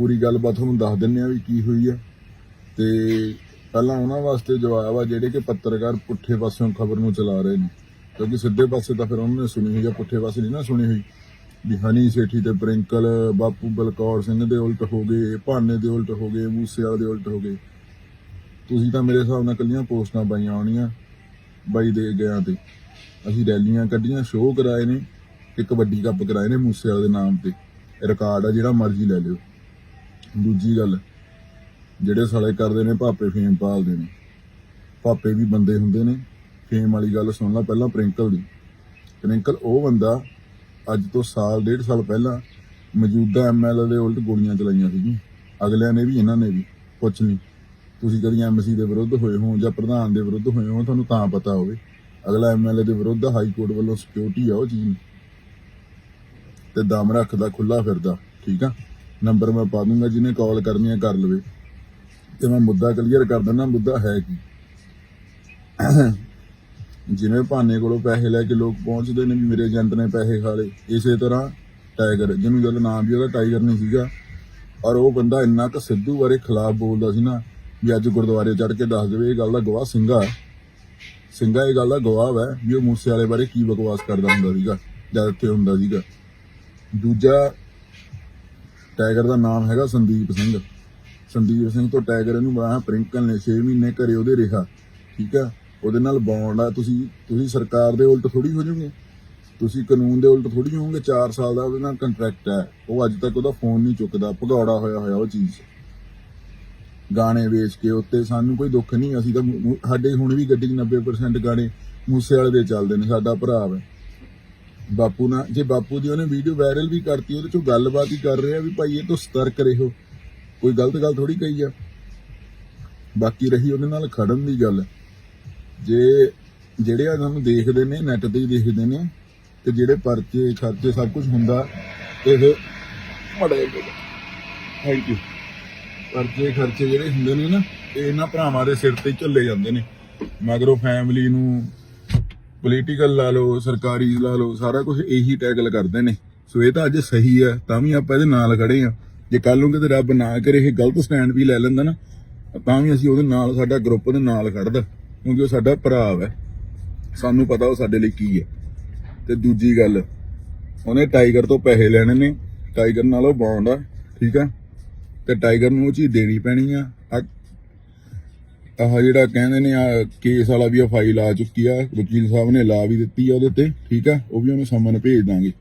ਪੂਰੀ ਗੱਲਬਾਤ ਤੁਹਾਨੂੰ ਦੱਸ ਦਿੰਨੇ ਆ ਵੀ ਕੀ ਹੋਈ ਆ ਤੇ ਪਹਿਲਾਂ ਉਹਨਾਂ ਵਾਸਤੇ ਜਵਾਬ ਆ ਜਿਹੜੇ ਕਿ ਪੱਤਰਕਾਰ ਪੁੱਠੇ ਪਾਸਿਓਂ ਖਬਰ ਨੂੰ ਚਲਾ ਰਹੇ ਨੇ। ਕਿਉਂਕਿ ਸਿੱਧੇ ਪਾਸੇ ਤਾਂ ਫਿਰ ਉਹਨਾਂ ਨੇ ਸੁਣੀ ਹੋਈ ਆ, ਪੁੱਠੇ ਪਾਸੇ ਨਹੀਂ ਨਾ ਸੁਣੀ ਹੋਈ। ਵੀ ਹਨੀ ਸੇਠੀ ਤੇ ਪ੍ਰਿੰਕਲ, ਬਾਪੂ ਬਲਕੌਰ ਸਿੰਘ ਦੇ ਉਲਟ ਹੋ ਗਏ, ਭਾਨੇ ਦੇ ਉਲਟ ਹੋ ਗਏ ਮੂਸੇਵਾਲ ਦੇ ਉਲਟ ਹੋ ਗਏ। ਤੁਸੀਂ ਤਾਂ ਮੇਰੇ ਹਿਸਾਬ ਨਾਲ ਕੱਲੀਆਂ ਪੋਸਟਾਂ ਪਾਈਆਂ ਹੋਣੀਆਂ ਬਾਈ ਦੇ ਗਿਆ ਤੇ। ਅਸੀਂ ਰੈਲੀਆਂ ਕੱਢੀਆਂ, ਸ਼ੋਅ ਕਰਾਏ ਨੇ ਤੇ ਕਬੱਡੀ ਕੱਪ ਕਰਾਏ ਨੇ ਮੂਸੇਵਾਲੇ ਦੇ ਨਾਮ ਤੇ। ਰਿਕਾਰਡ ਆ ਜਿਹੜਾ ਮਰਜ਼ੀ ਲੈ ਲਿਓ। ਦੂਜੀ ਗੱਲ, ਜਿਹੜੇ ਸਾਲੇ ਕਰਦੇ ਨੇ ਭਾਪੇ ਫੇਮ ਪਾਲਦੇ ਨੇ। ਭਾਪੇ ਵੀ ਬੰਦੇ ਹੁੰਦੇ ਨੇ, ਫੇਮ ਵਾਲੀ ਗੱਲ ਸੁਣ ਲਾ ਪਹਿਲਾਂ ਪ੍ਰਿੰਕਲ ਦੀ। ਪ੍ਰਿੰਕਲ ਉਹ ਬੰਦਾ ਅੱਜ ਤੋਂ ਸਾਲ, ਡੇਢ ਸਾਲ ਪਹਿਲਾਂ ਮੌਜੂਦਾ ਐਮਐਲਏ ਦੇ ਉਲਟ ਗੋਲੀਆਂ ਚਲਾਈਆਂ ਸੀ ਅਗਲਿਆਂ ਨੇ ਵੀ, ਇਹਨਾਂ ਨੇ ਵੀ, ਕੁਛ ਲਈ ਤੁਸੀਂ ਕਦੀ ਐਮਸੀ ਦੇ ਵਿਰੁੱਧ ਹੋਏ ਹੋ ਜਾਂ ਪ੍ਰਧਾਨ ਦੇ ਵਿਰੁੱਧ ਹੋਏ ਹੋ, ਤੁਹਾਨੂੰ ਤਾਂ ਪਤਾ ਹੋਵੇ। ਅਗਲਾ ਐਮਐਲਏ ਦੇ ਵਿਰੁੱਧ ਹਾਈ ਕੋਰਟ ਵੱਲੋਂ ਸਿਕਿਉਰਿਟੀ ਆ ਉਹ ਚੀਜ਼। ਤੇ ਦਮ ਰੱਖਦਾ ਖੁੱਲਾ ਫਿਰਦਾ, ਠੀਕ ਆ? ਨੰਬਰ ਮੈਂ ਪਾ ਦੂੰਗਾ, ਜਿਹਨੇ ਕਾਲ ਕਰਨੀ ਹੈ ਕਰ ਲਵੇ। ਤੇ ਮੈਂ ਮੁੱਦਾ ਕਲੀਅਰ ਕਰ ਦਿੰਦਾ, ਮੁੱਦਾ ਹੈ ਕੀ? ਜਿਵੇਂ ਭਾਨੇ ਕੋਲੋਂ ਪੈਸੇ ਲੈ ਕੇ ਲੋਕ ਪਹੁੰਚਦੇ ਨੇ ਵੀ ਮੇਰੇ ਏਜੰਟ ਨੇ ਪੈਸੇ ਖਾ ਲਏ ਇਸੇ ਤਰ੍ਹਾਂ ਟਾਈਗਰ, ਜਿਹਨੂੰ ਗੱਲ ਨਾਮ ਵੀ ਉਹਦਾ ਟਾਈਗਰ ਨਹੀਂ ਸੀਗਾ। ਔਰ ਉਹ ਬੰਦਾ ਇੰਨਾ ਕੁ ਸਿੱਧੂ ਬਾਰੇ ਖਿਲਾਫ ਬੋਲਦਾ ਸੀ ਨਾ, ਵੀ ਅੱਜ ਗੁਰਦੁਆਰੇ ਚੜ ਕੇ ਦੱਸ ਦੇਵੇ, ਇਹ ਗੱਲ ਦਾ ਗਵਾਹ ਸਿੰਘਾ ਹੈ। ਸਿੰਘਾ ਇਹ ਗੱਲ ਦਾ ਗਵਾਹ ਹੈ, ਵੀ ਉਹ ਮੂਸੇ ਵਾਲੇ ਬਾਰੇ ਕੀ ਬਕਵਾਸ ਕਰਦਾ ਹੁੰਦਾ ਸੀਗਾ ਜਦ ਇੱਥੇ ਹੁੰਦਾ ਸੀਗਾ। ਦੂਜਾ ਟਾਈਗਰ ਦਾ ਨਾਮ ਹੈਗਾ ਸੰਦੀਪ ਸਿੰਘ। ਸੰਦੀਪ ਸਿੰਘ ਤੋਂ ਟਾਈਗਰ ਇਹਨੂੰ ਬਣਾਇਆ ਪ੍ਰਿੰਕਲ ਨੇ 6 ਮਹੀਨੇ ਘਰੇ ਉਹਦੇ ਰਿਹਾ। ਠੀਕ ਆ? ਉਹਦੇ ਨਾਲ ਬੌਂਡ ਆ। ਤੁਸੀਂ ਤੁਸੀਂ ਸਰਕਾਰ ਦੇ ਉਲਟ ਥੋੜੀ ਹੋ ਜਾਓਗੇ। ਤੁਸੀਂ ਕਾਨੂੰਨ ਦੇ ਉਲਟ ਥੋੜੀ ਹੋਵੋਗੇ। 4 ਸਾਲ ਦਾ ਉਹਦੇ ਨਾਲ ਕੰਟਰੈਕਟ ਹੈ ਉਹ ਅੱਜ ਤੱਕ ਉਹਦਾ ਫੋਨ ਨਹੀਂ ਚੁੱਕਦਾ। ਭਗੌੜਾ ਹੋਇਆ ਹੋਇਆ ਉਹ ਚੀਜ਼। ਗਾਣੇ ਵੇਚ ਕੇ ਉੱਤੇ ਸਾਨੂੰ ਕੋਈ ਦੁੱਖ ਨਹੀਂ। ਅਸੀਂ ਤਾਂ ਸਾਡੇ ਹੁਣ ਵੀ ਗੱਡੀ 'ਚ 90% ਗਾਣੇ ਮੂਸੇ ਵਾਲੇ ਦੇ ਚੱਲਦੇ ਨੇ। ਸਾਡਾ ਭਰਾ ਹੈ ਬਾਪੂ ਨਾਲ, ਜੇ ਬਾਪੂ ਦੀ ਉਹਨੇ ਵੀਡੀਓ ਵਾਇਰਲ ਵੀ ਕਰਤੀ, ਉਹਦੇ ਚੋਂ ਗੱਲਬਾਤ ਹੀ ਕਰ ਰਹੇ ਆ ਵੀ ਭਾਈ ਇਹ ਤੋਂ ਸਤਰਕ ਰਹੋ। ਕੋਈ ਗਲਤ ਗੱਲ ਥੋੜੀ ਕਹੀ ਆ। ਬਾਕੀ ਰਹੀ ਉਹਦੇ ਨਾਲ ਖੜਨ ਦੀ ਗੱਲ। ਜੇ ਜਿਹੜੇ ਆ ਸਾਨੂੰ ਦੇਖਦੇ ਨੇ ਨੈਟ ਤੇ ਹੀ ਦੇਖਦੇ ਨੇ, ਤੇ ਜਿਹੜੇ ਪਰਚੇ, ਖਰਚੇ ਸਭ ਕੁਝ ਹੁੰਦਾ, ਇਹ ਮੜੇ ਥੈਂਕ ਯੂ ਪਰਚੇ, ਖਰਚੇ ਜਿਹੜੇ ਹੁੰਦੇ ਨੇ ਨਾ, ਇਹ ਇਹਨਾਂ ਭਰਾਵਾਂ ਦੇ ਸਿਰ ਤੇ ਹੀ ਝੱਲੇ ਜਾਂਦੇ ਨੇ। ਮਗਰੋਂ ਫੈਮਿਲੀ ਨੂੰ ਪੋਲੀਟੀਕਲ ਲਾ ਲਓ, ਸਰਕਾਰੀ ਲਾ ਲਓ, ਸਾਰਾ ਕੁਝ ਇਹੀ ਟੈਗਲ ਕਰਦੇ ਨੇ। ਸੋ ਇਹ ਤਾਂ ਅੱਜ ਸਹੀ ਹੈ, ਤਾਂ ਵੀ ਆਪਾਂ ਇਹਦੇ ਨਾਲ ਖੜੇ ਆ ਜੇ ਕੱਲ ਨੂੰ ਕਿਤੇ ਰੱਬ ਨਾ ਕਰੇ, ਇਹ ਗਲਤ ਸਟੈਂਡ ਵੀ ਲੈ ਲੈਂਦਾ ਨਾ, ਤਾਂ ਵੀ ਅਸੀਂ ਉਹਦੇ ਨਾਲ, ਸਾਡਾ ਗਰੁੱਪ ਦੇ ਨਾਲ ਖੜਦਾ ਕਿਉਂਕਿ ਉਹ ਸਾਡਾ ਭਰਾ ਹੈ ਸਾਨੂੰ ਪਤਾ ਉਹ ਸਾਡੇ ਲਈ ਕੀ ਹੈ। ਤੇ ਦੂਜੀ ਗੱਲ, ਉਹਨੇ ਟਾਈਗਰ ਤੋਂ ਪੈਸੇ ਲੈਣੇ ਨੇ ਟਾਈਗਰ ਨਾਲ ਉਹ ਬੌਂਡ ਆ, ਠੀਕ ਆ? ਤੇ ਟਾਈਗਰ ਨੂੰ ਉਹ ਚੀਜ਼ ਦੇਣੀ ਪੈਣੀ ਆ। ਆਹ ਜਿਹੜਾ ਕਹਿੰਦੇ ਨੇ ਆ ਕੇਸ ਵਾਲਾ ਵੀ ਆ ਫਾਈਲ ਆ ਚੁੱਕੀ ਆ, ਵਕੀਲ ਸਾਹਿਬ ਨੇ ਲਾ ਵੀ ਦਿੱਤੀ ਆ ਉਹਦੇ ਤੇ ਠੀਕ ਆ? ਉਹ ਵੀ ਉਹਨੂੰ ਸਮਨ ਭੇਜ ਦਾਂਗੇ।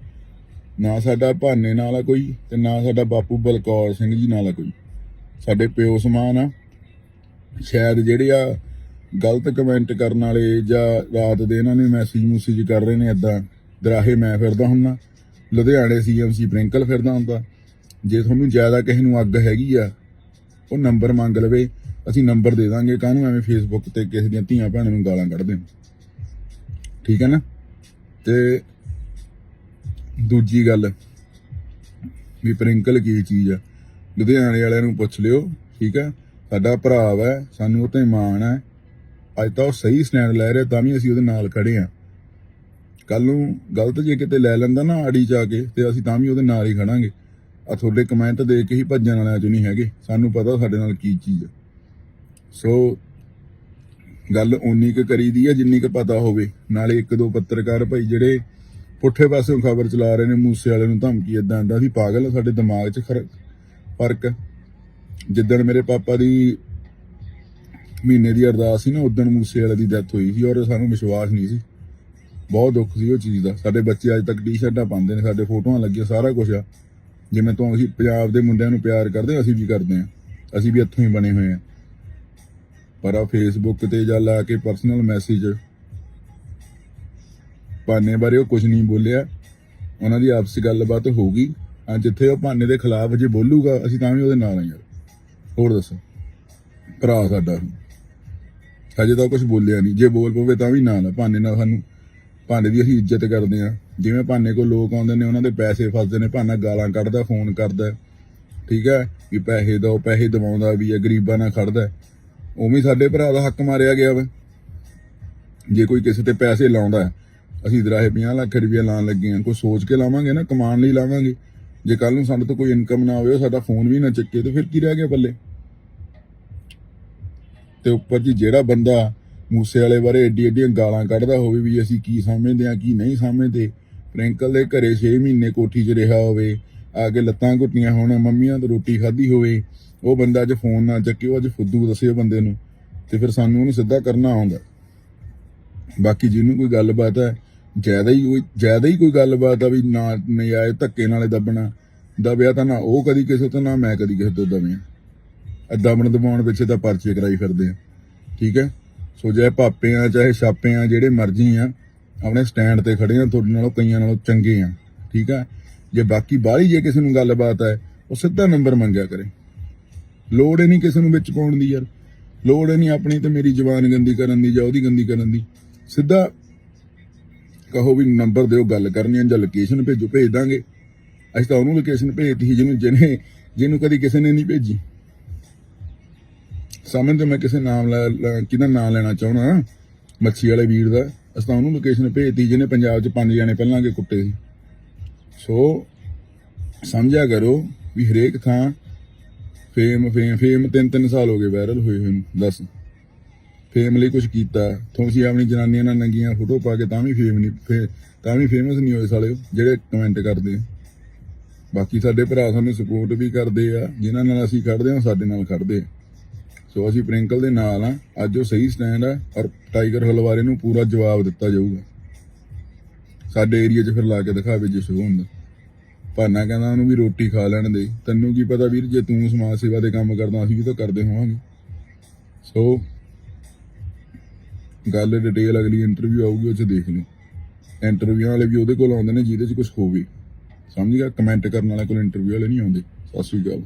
ਨਾ ਸਾਡਾ ਭਾਨੇ ਨਾਲ ਆ ਕੋਈ ਤੇ ਨਾ ਸਾਡਾ ਬਾਪੂ ਬਲਕੌਰ ਸਿੰਘ ਜੀ ਨਾਲ ਆ ਕੋਈ। ਸਾਡੇ ਪਿਓ ਸਮਾਨ ਆ। ਸ਼ਾਇਦ ਜਿਹੜੇ ਆ ਗਲਤ ਕਮੈਂਟ ਕਰਨ ਵਾਲੇ ਜਾਂ ਰਾਤ ਦੇ ਇਹਨਾਂ ਨੇ ਮੈਸੇਜ ਮੂਸੇਜ ਕਰ ਰਹੇ ਨੇ ਇਦਾਂ ਦਰਾਹੇ ਮੈਂ ਫਿਰਦਾ ਹੁੰਨਾ ਲੁਧਿਆਣੇ ਸੀਐਮਸੀ ਪ੍ਰਿੰਕਲ ਫਿਰਦਾ ਹੁੰਦਾ। ਜੇ ਤੁਹਾਨੂੰ ਜ਼ਿਆਦਾ ਕਿਸੇ ਨੂੰ ਅੱਗ ਹੈਗੀ ਆ, ਉਹ ਨੰਬਰ ਮੰਗ ਲਵੇ। ਅਸੀਂ ਨੰਬਰ ਦੇ ਦਾਂਗੇ ਕਾਹਨੂੰ? ਐਵੇਂ ਫੇਸਬੁੱਕ ਤੇ ਕਿਸੇ ਦੀਆਂ ਧੀਆਂ ਭੈਣਾਂ ਨੂੰ ਗਾਲਾਂ ਕੱਢਦੇ ਹੋ। ਠੀਕ ਹੈ ਨਾ? ਤੇ ਦੂਜੀ ਗੱਲ ਵੀ ਪ੍ਰਿੰਕਲ ਕੀ ਚੀਜ਼ ਆ? ਲੁਧਿਆਣੇ ਵਾਲਿਆਂ ਨੂੰ ਪੁੱਛ ਲਿਓ, ਠੀਕ ਆ ਸਾਡਾ ਭਰਾ ਵਾ, ਸਾਨੂੰ ਉਹ ਤੇ ਮਾਣ ਹੈ। ਅੱਜ ਤਾਂ ਉਹ ਸਹੀ ਸਟੈਂਡ ਲੈ ਰਿਹਾ, ਤਾਂ ਵੀ ਅਸੀਂ ਉਹਦੇ ਨਾਲ ਖੜੇ ਆ ਕੱਲ ਨੂੰ ਗਲਤ ਜੇ ਕਿਤੇ ਲੈ ਲੈਂਦਾ ਨਾ ਆੜੀ ਚ ਆ ਕੇ, ਤੇ ਅਸੀਂ ਤਾਂ ਵੀ ਉਹਦੇ ਨਾਲ ਹੀ ਖੜਾਂਗੇ। ਆ ਤੁਹਾਡੇ ਕਮੈਂਟ ਦੇ ਕੇ ਹੀ ਭੱਜਣ ਵਾਲਿਆਂ ਚੋਂ ਨਹੀਂ ਹੈਗੇ। ਸਾਨੂੰ ਪਤਾ ਸਾਡੇ ਨਾਲ ਕੀ ਚੀਜ਼ ਆ। ਸੋ ਗੱਲ ਓਨੀ ਕੁ ਕਰੀਦੀ ਆ ਜਿੰਨੀ ਕੁ ਪਤਾ ਹੋਵੇ। ਨਾਲੇ ਇੱਕ ਦੋ ਪੱਤਰਕਾਰ ਭਾਈ ਜਿਹੜੇ ਪੁੱਠੇ ਪਾਸਿਓਂ ਖਬਰ ਚਲਾ ਰਹੇ ਨੇ ਮੂਸੇ ਵਾਲੇ ਨੂੰ ਧਮਕੀ ਇਦਾਂ ਇਦਾਂ ਸੀ ਪਾਗਲ ਆ, ਸਾਡੇ ਦਿਮਾਗ 'ਚ ਫ਼ਰਕ ਜਿੱਦਣ ਮੇਰੇ ਪਾਪਾ ਦੀ ਮਹੀਨੇ ਦੀ ਅਰਦਾਸ ਸੀ ਨਾ ਉਦੋਂ ਮੂਸੇ ਵਾਲੇ ਦੀ ਡੈਥ ਹੋਈ ਸੀ ਔਰ ਸਾਨੂੰ ਵਿਸ਼ਵਾਸ ਨਹੀਂ ਸੀ। ਬਹੁਤ ਦੁੱਖ ਸੀ ਉਹ ਚੀਜ਼ ਦਾ। ਸਾਡੇ ਬੱਚੇ ਅੱਜ ਤੱਕ ਟੀ-ਸ਼ਰਟਾਂ ਪਾਉਂਦੇ ਨੇ ਸਾਡੇ ਫੋਟੋਆਂ ਲੱਗੀਆਂ ਸਾਰਾ ਕੁਝ ਆ। ਜਿਵੇਂ ਤੋਂ ਅਸੀਂ ਪੰਜਾਬ ਦੇ ਮੁੰਡਿਆਂ ਨੂੰ ਪਿਆਰ ਕਰਦੇ ਹਾਂ, ਅਸੀਂ ਵੀ ਕਰਦੇ ਹਾਂ। ਅਸੀਂ ਵੀ ਇੱਥੋਂ ਹੀ ਬਣੇ ਹੋਏ ਹਾਂ। ਪਰ ਆ ਫੇਸਬੁੱਕ ਤੇ ਜਾਂ ਲਾ ਕੇ ਪਰਸਨਲ ਮੈਸੇਜ ਭਾਨੇ ਬਾਰੇ ਉਹ ਕੁਝ ਨਹੀਂ ਬੋਲਿਆ। ਉਹਨਾਂ ਦੀ ਆਪਸੀ ਗੱਲਬਾਤ ਹੋ ਗਈ। ਆ ਜਿੱਥੇ ਉਹ ਭਾਨੇ ਦੇ ਖਿਲਾਫ ਜੇ ਬੋਲੂਗਾ, ਅਸੀਂ ਤਾਂ ਵੀ ਉਹਦੇ ਨਾਲ ਆ ਯਾਰ। ਹੋਰ ਦੱਸੋ? ਭਰਾ ਸਾਡਾ। ਹਜੇ ਤਾਂ ਕੁਝ ਬੋਲਿਆ ਨਹੀਂ। ਜੇ ਬੋਲ ਪਵੇ ਤਾਂ ਵੀ ਨਾਲ ਭਾਨੇ ਨਾਲ ਸਾਨੂੰ ਭਾਨੇ ਦੀ ਅਸੀਂ ਇੱਜ਼ਤ ਕਰਦੇ ਆ ਜਿਵੇਂ ਭਾਨੇ ਕੋਲ ਲੋਕ ਆਉਂਦੇ ਨੇ, ਉਹਨਾਂ ਦੇ ਪੈਸੇ ਫਸਦੇ ਨੇ। ਭਾਨਾ ਗਾਲਾਂ ਕੱਢਦਾ, ਫੋਨ ਕਰਦਾ। ਠੀਕ ਹੈ? ਵੀ ਪੈਸੇ ਦਿਓ ਪੈਸੇ ਦਿਵਾਉਂਦਾ ਵੀ ਹੈ, ਗਰੀਬਾਂ ਨਾਲ ਖੜਦਾ ਉਵੇਂ ਸਾਡੇ ਭਰਾ ਦਾ ਹੱਕ ਮਾਰਿਆ ਗਿਆ ਵਾ। ਜੇ ਕੋਈ ਕਿਸੇ ਤੇ ਪੈਸੇ ਲਾਉਂਦਾ ਅਸੀਂ ਦਰਾਹੇ 50 ਲੱਖ ਰੁਪਏ ਲਾਉਣ ਲੱਗੇ ਹਾਂ। ਕੋਈ ਸੋਚ ਕੇ ਲਾਵਾਂਗੇ ਨਾ, ਕਮਾਉਣ ਲਈ ਲਾਵਾਂਗੇ। ਜੇ ਕੱਲ ਨੂੰ ਸਾਡੇ ਤੋਂ ਕੋਈ ਇਨਕਮ ਨਾ ਹੋਵੇ ਸਾਡਾ ਫੋਨ ਵੀ ਨਾ ਚੱਕੇ ਤੇ ਫਿਰ ਕੀ ਰਹਿ ਗਿਆ ਬੱਲੇ ਤੇ ਉੱਪਰ ਜੀ ਜਿਹੜਾ ਬੰਦਾ ਮੂਸੇ ਵਾਲੇ ਬਾਰੇ ਏਡੀ ਏਡੀਆਂ ਗਾਲਾਂ ਕੱਢਦਾ ਹੋਵੇ ਵੀ ਅਸੀਂ ਕੀ ਸਮਝਦੇ ਆ ਕੀ ਨਹੀਂ ਸਮਝਦੇ। ਪ੍ਰਿੰਕਲ ਦੇ ਘਰੇ 6 ਮਹੀਨੇ ਕੋਠੀ 'ਚ ਰਿਹਾ ਹੋਵੇ ਆ ਕੇ ਲੱਤਾਂ ਘੁੱਟੀਆਂ ਹੋਣ, ਮੰਮੀਆਂ ਤੋਂ ਰੋਟੀ ਖਾਧੀ ਹੋਵੇ, ਉਹ ਬੰਦਾ ਅੱਜ ਫੋਨ ਨਾ ਚੱਕੇ ਉਹ ਅੱਜ ਫੁੱਦੂ ਦੱਸੇ ਬੰਦੇ ਨੂੰ, ਤੇ ਫਿਰ ਸਾਨੂੰ ਉਹਨੂੰ ਸਿੱਧਾ ਕਰਨਾ ਆਉਂਦਾ। ਬਾਕੀ ਜਿਹਨੂੰ ਕੋਈ ਗੱਲਬਾਤ ਹੈ, ਜ਼ਿਆਦਾ ਹੀ ਕੋਈ, ਜ਼ਿਆਦਾ ਹੀ ਕੋਈ ਗੱਲਬਾਤ ਆ ਵੀ ਨਾ, ਨਜਾਇਜ਼ ਧੱਕੇ ਨਾਲੇ ਦੱਬਣਾ, ਦਬਿਆ ਤਾਂ ਨਾ ਉਹ ਕਦੀ ਕਿਸੇ ਤੋਂ, ਨਾ ਮੈਂ ਕਦੀ ਕਿਸੇ ਤੋਂ ਦਬਿਆ। ਇਹ ਦਬਣ ਦਬਾਉਣ ਪਿੱਛੇ ਤਾਂ ਪਰਚੇ ਕਰਾਈ ਫਿਰਦੇ ਆ। ਠੀਕ ਹੈ? ਸੋ ਜੇ ਪਾਪੇ ਆ ਚਾਹੇ ਛਾਪੇ ਆ ਜਿਹੜੇ ਮਰਜ਼ੀ ਆ, ਆਪਣੇ ਸਟੈਂਡ ਤੇ ਖੜੇ ਆ, ਤੁਹਾਡੇ ਨਾਲੋਂ ਕਈਆਂ ਨਾਲੋਂ ਚੰਗੇ ਆ। ਠੀਕ ਆ ਜੇ ਬਾਕੀ ਬਾਹਰੀ ਜੇ ਕਿਸੇ ਨੂੰ ਗੱਲਬਾਤ ਹੈ, ਉਹ ਸਿੱਧਾ ਨੰਬਰ ਮੰਗਿਆ ਕਰੇ। ਲੋੜ ਹੀ ਨਹੀਂ ਕਿਸੇ ਨੂੰ ਵਿੱਚ ਪਾਉਣ ਦੀ ਯਾਰ। ਲੋੜ ਹੀ ਨਹੀਂ ਆਪਣੀ ਤੇ ਮੇਰੀ ਜ਼ਬਾਨ ਗੰਦੀ ਕਰਨ ਦੀ ਜਾਂ ਉਹਦੀ ਗੰਦੀ ਕਰਨ ਦੀ। ਸਿੱਧਾ ਕਹੋ ਵੀ ਨੰਬਰ ਦਿਓ, ਗੱਲ ਕਰਨੀ ਹੈ, ਜਾਂ ਲੋਕੇਸ਼ਨ ਭੇਜੋ, ਭੇਜ ਦਾਂਗੇ। ਅਸੀਂ ਤਾਂ ਉਹਨੂੰ ਲੋਕੇਸ਼ਨ ਭੇਜਤੀ ਸੀ, ਜਿਹਨੂੰ ਜਿਹਨੇ ਜਿਹਨੂੰ ਕਦੀ ਕਿਸੇ ਨੇ ਨਹੀਂ ਭੇਜੀ। ਸਾਹਮਣੇ ਤੇ ਮੈਂ ਕਿਸੇ ਨਾਮ ਲੈ ਲੈ- ਕਿਹਦਾ ਨਾਮ ਲੈਣਾ ਚਾਹਣਾ ਮੱਛੀ ਵਾਲੇ ਵੀਰ ਦਾ। ਅਸੀਂ ਤਾਂ ਉਹਨੂੰ ਲੋਕੇਸ਼ਨ ਭੇਜਤੀ, ਜਿਹਨੇ ਪੰਜਾਬ 'ਚ ਪੰਜ ਜਾਣੇ ਪਹਿਲਾਂ ਕੇ ਕੁੱਟੇ ਸੀ। ਸੋ ਸਮਝਿਆ ਕਰੋ ਵੀ ਹਰੇਕ ਥਾਂ ਫੇਮ ਫੇਮ ਫੇਮ ਤਿੰਨ ਤਿੰਨ ਸਾਲ ਹੋ ਗਏ ਵਾਇਰਲ ਹੋਏ ਹੋਏ ਨੂੰ, ਦੱਸ। ਫੇਮ ਲਈ ਕੁਝ ਕੀਤਾ ਤੁਸੀਂ ਆਪਣੀ ਜਨਾਨੀਆਂ ਨਾਲ ਨੰਗੀਆਂ ਫੋਟੋ ਪਾ ਕੇ ਤਾਂ ਵੀ ਫੇਮ ਨਹੀਂ, ਫੇ, ਤਾਂ ਵੀ ਫੇਮਸ ਨਹੀਂ ਹੋਏ ਸਾਲੇ, ਜਿਹੜੇ ਕਮੈਂਟ ਕਰਦੇ। ਬਾਕੀ ਸਾਡੇ ਭਰਾ ਸਾਨੂੰ ਸਪੋਰਟ ਵੀ ਕਰਦੇ ਆ, ਜਿਨ੍ਹਾਂ ਨਾਲ ਅਸੀਂ ਖੜਦੇ ਆ ਸਾਡੇ ਨਾਲ ਖੜਦੇ ਸੋ ਅਸੀਂ ਪ੍ਰਿੰਕਲ ਦੇ ਨਾਲ ਆ ਅੱਜ ਉਹ ਸਹੀ ਸਟੈਂਡ ਆ, ਔਰ ਟਾਈਗਰ ਹਲਵਾਰੇ ਨੂੰ ਪੂਰਾ ਜਵਾਬ ਦਿੱਤਾ ਜਾਊਗਾ। ਸਾਡੇ ਏਰੀਆ 'ਚ ਫਿਰ ਲਾ ਕੇ ਦਿਖਾਵੇ ਜੇ ਸ਼ੁਰੂ ਹੁੰਦਾ। ਭਾਨਾ ਕਹਿੰਦਾ ਉਹਨੂੰ ਵੀ ਰੋਟੀ ਖਾ ਲੈਣ ਦੇ। ਤੈਨੂੰ ਕੀ ਪਤਾ ਵੀਰ, ਜੇ ਤੂੰ ਸਮਾਜ ਸੇਵਾ ਦੇ ਕੰਮ ਕਰਦਾ, ਅਸੀਂ ਵੀ ਤਾਂ ਕਰਦੇ ਹੋਵਾਂਗੇ। ਸੋ ਗੱਲ ਡਿਟੇਲ ਅਗਲੀ ਇੰਟਰਵਿਊ ਆਊਗੀ, ਉਹ 'ਚ ਦੇਖ ਲਈ ਇੰਟਰਵਿਊ ਵਾਲੇ ਵੀ ਉਹਦੇ ਕੋਲ ਆਉਂਦੇ ਨੇ, ਜਿਹਦੇ 'ਚ ਕੁਝ ਹੋਵੇ। ਸਮਝ ਗਿਆ? ਕਮੈਂਟ ਕਰਨ ਵਾਲੇ ਕੋਲ ਇੰਟਰਵਿਊ ਵਾਲੇ ਨਹੀਂ ਆਉਂਦੇ। ਸਤਿ ਸ਼੍ਰੀ ਅਕਾਲ।